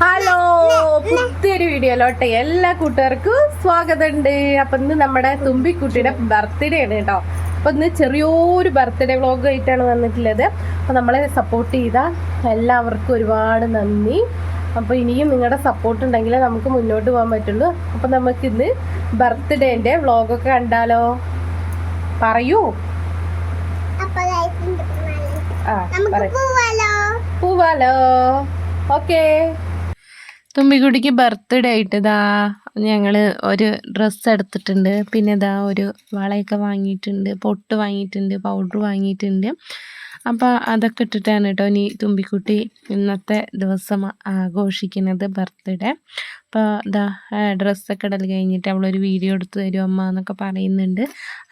Hello പുതിയൊരു വീഡിയോയിലോട്ടെ എല്ലാ കൂട്ടുകാർക്കും സ്വാഗതമുണ്ട്. അപ്പൊ ഇന്ന് നമ്മുടെ തുമ്പിക്കുട്ടിയുടെ ബർത്ത്ഡേ ആണ് കേട്ടോ. അപ്പൊ ഇന്ന് ചെറിയൊരു ബർത്ത്ഡേ വ്ളോഗ് ആയിട്ടാണ് വന്നിട്ടുള്ളത്. അപ്പൊ നമ്മളെ സപ്പോർട്ട് ചെയ്ത എല്ലാവർക്കും ഒരുപാട് നന്ദി. അപ്പൊ ഇനിയും നിങ്ങളുടെ സപ്പോർട്ട് ഉണ്ടെങ്കിൽ നമുക്ക് മുന്നോട്ട് പോകാൻ പറ്റുള്ളൂ. അപ്പൊ നമുക്ക് ഇന്ന് ബർത്ത്ഡേന്റെ വ്ളോഗൊക്കെ കണ്ടാലോ? പറയൂ. ആ പോവാലോ? ഓക്കേ തുമ്പിക്കുട്ടിക്ക് ബർത്ത്ഡേ ആയിട്ട് ഇതാ ഞങ്ങൾ ഒരു ഡ്രസ്സ് എടുത്തിട്ടുണ്ട്. പിന്നെ ഇതാ ഒരു വളയൊക്കെ വാങ്ങിയിട്ടുണ്ട്. പൊട്ട് വാങ്ങിയിട്ടുണ്ട് പൗഡർ വാങ്ങിയിട്ടുണ്ട്. അപ്പോൾ അതൊക്കെ ഇട്ടിട്ടാണ് കേട്ടോ ഇനി തുമ്പിക്കുട്ടി ഇന്നത്തെ ദിവസം ആഘോഷിക്കുന്നത് ബർത്ത്ഡേ. അപ്പോൾ ഇതാ ഡ്രസ്സൊക്കെ ഇടൽ കഴിഞ്ഞിട്ട് അവളൊരു വീഡിയോ എടുത്ത് തരും അമ്മ എന്നൊക്കെ പറയുന്നുണ്ട്.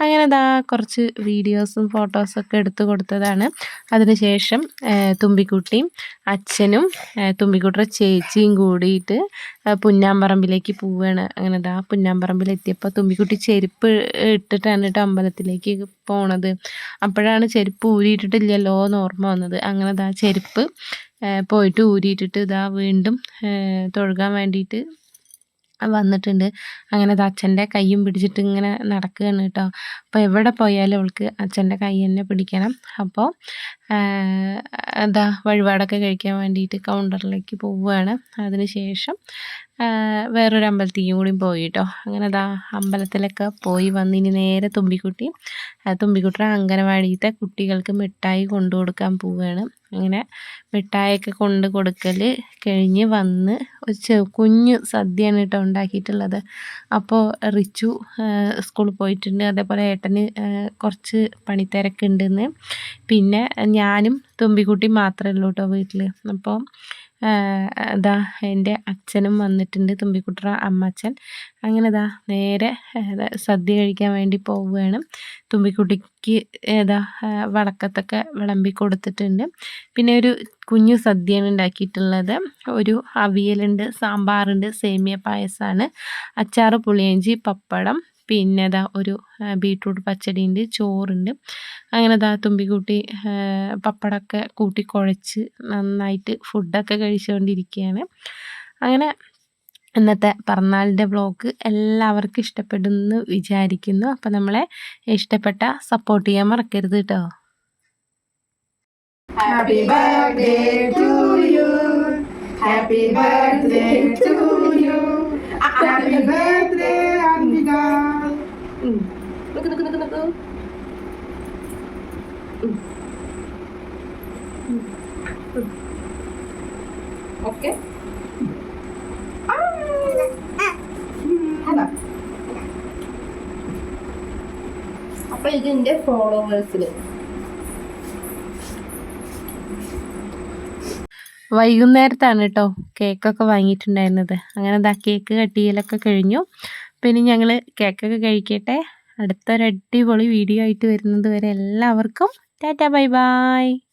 അങ്ങനെ ഇതാ കുറച്ച് വീഡിയോസും ഫോട്ടോസൊക്കെ എടുത്തു കൊടുത്തതാണ്. അതിനുശേഷം തുമ്പിക്കുട്ടിയും അച്ഛനും തുമ്പിക്കുട്ടിയുടെ ചേച്ചിയും കൂടിയിട്ട് പുന്നാമ്പറമ്പിലേക്ക് പോവുകയാണ് അങ്ങനെ ദാ പുന്നാമ്പറമ്പിൽ എത്തിയപ്പോൾ തുമ്പിക്കുട്ടി ചെരുപ്പ് ഇട്ടിട്ടാണ് കേട്ടോ അമ്പലത്തിലേക്ക് പോണത്. അപ്പോഴാണ് ചെരുപ്പ് ഊരിയിട്ടിട്ടില്ലല്ലോ എന്ന് ഓർമ്മ വന്നത്. അങ്ങനെ ദാ ചെരുപ്പ് പോയിട്ട് ഊരിയിട്ടിട്ട് ഇതാ വീണ്ടും തൊഴുകാൻ വേണ്ടിയിട്ട് വന്നിട്ടുണ്ട്. അങ്ങനെ അത് അച്ഛന്റെ കയ്യും പിടിച്ചിട്ട് ഇങ്ങനെ നടക്കുകയാണ് കേട്ടോ. അപ്പോൾ എവിടെ പോയാലും അവൾക്ക് അച്ഛന്റെ കൈ തന്നെ പിടിക്കണം. അപ്പോൾ എന്താ വഴിപാടൊക്കെ കഴിക്കാൻ വേണ്ടിയിട്ട് കൗണ്ടറിലേക്ക് പോവുകയാണ്. അതിനുശേഷം വേറൊരു അമ്പലത്തിലേക്കും കൂടി പോയി കേട്ടോ അങ്ങനെ അതാ അമ്പലത്തിലൊക്കെ പോയി വന്ന് ഇനി നേരെ തുമ്പിക്കുട്ടി തുമ്പിക്കുട്ടിയുടെ അംഗനവാടിയിലത്തെ കുട്ടികൾക്ക് മിഠായി കൊണ്ടു കൊടുക്കാൻ പോവുകയാണ്. അങ്ങനെ മിഠായിയൊക്കെ കൊണ്ട് കൊടുക്കൽ കഴിഞ്ഞ് വന്ന് ഒരു കുഞ്ഞു സദ്യയാണ് കേട്ടോ ഉണ്ടാക്കിയിട്ടുള്ളത്. അപ്പോൾ റിച്ചു സ്കൂളിൽ പോയിട്ടുണ്ട്. അതേപോലെ ഏട്ടന് കുറച്ച് പണിത്തിരക്കുണ്ടെന്ന്. പിന്നെ ഞാനും തുമ്പിക്കുട്ടി മാത്രമേ ഉള്ളൂ കേട്ടോ വീട്ടിൽ അപ്പോൾ ഇതാ എന്റെ അച്ഛനും വന്നിട്ടുണ്ട് തുമ്പിക്കുട്ടറ അമ്മച്ചൻ. അങ്ങനെ ഇതാ നേരെ സദ്യ കഴിക്കാൻ വേണ്ടി പോവുകയാണ്. തുമ്പിക്കുട്ടിക്ക് ഏതാ വടക്കത്തൊക്കെ വിളമ്പി കൊടുത്തിട്ടുണ്ട്. പിന്നെ ഒരു കുഞ്ഞു സദ്യയാണ് ഉണ്ടാക്കിയിട്ടുള്ളത്. ഒരു അവിയലുണ്ട് സാമ്പാറുണ്ട് സേമിയ പായസമാണ് അച്ചാറ് പുളിയഞ്ചി പപ്പടം പിന്നെ ഇതാ ഒരു ബീട്രൂട്ട് പച്ചടിയുണ്ട് ചോറുണ്ട് അങ്ങനെ ഇതാ കൂട്ടി പപ്പടമൊക്കെ കൂട്ടി കുഴച്ച് നന്നായിട്ട് ഫുഡൊക്കെ കഴിച്ചുകൊണ്ടിരിക്കുകയാണ് അങ്ങനെ ഇന്നത്തെ പറന്നാളിന്റെ വ്ളോഗ് എല്ലാവർക്കും ഇഷ്ടപ്പെടുമെന്ന് വിചാരിക്കുന്നു അപ്പോൾ നമ്മളെ ഇഷ്ടപ്പെട്ട സപ്പോർട്ട് ചെയ്യാൻ മറക്കരുത് കേട്ടോ Happy birthday to you. Happy birthday to you. Happy birthday, okay. അപ്പൊ ഇതിന്റെ ഫോളോവേഴ്സിൽ. വൈകുന്നേരത്താണ് കേട്ടോ. കേക്കൊക്കെ വാങ്ങിയിട്ടുണ്ടായിരുന്നത്. അങ്ങനെ ദാ കേക്ക് കട്ടിയിലൊക്കെ കഴിഞ്ഞു. പിന്നെ ഞങ്ങൾ കേക്കൊക്കെ കഴിക്കട്ടെ. അടുത്തൊരു അടിപൊളി വീഡിയോ ആയിട്ട് വരുന്നത് വരെ എല്ലാവർക്കും ടാറ്റ ബൈ ബൈ.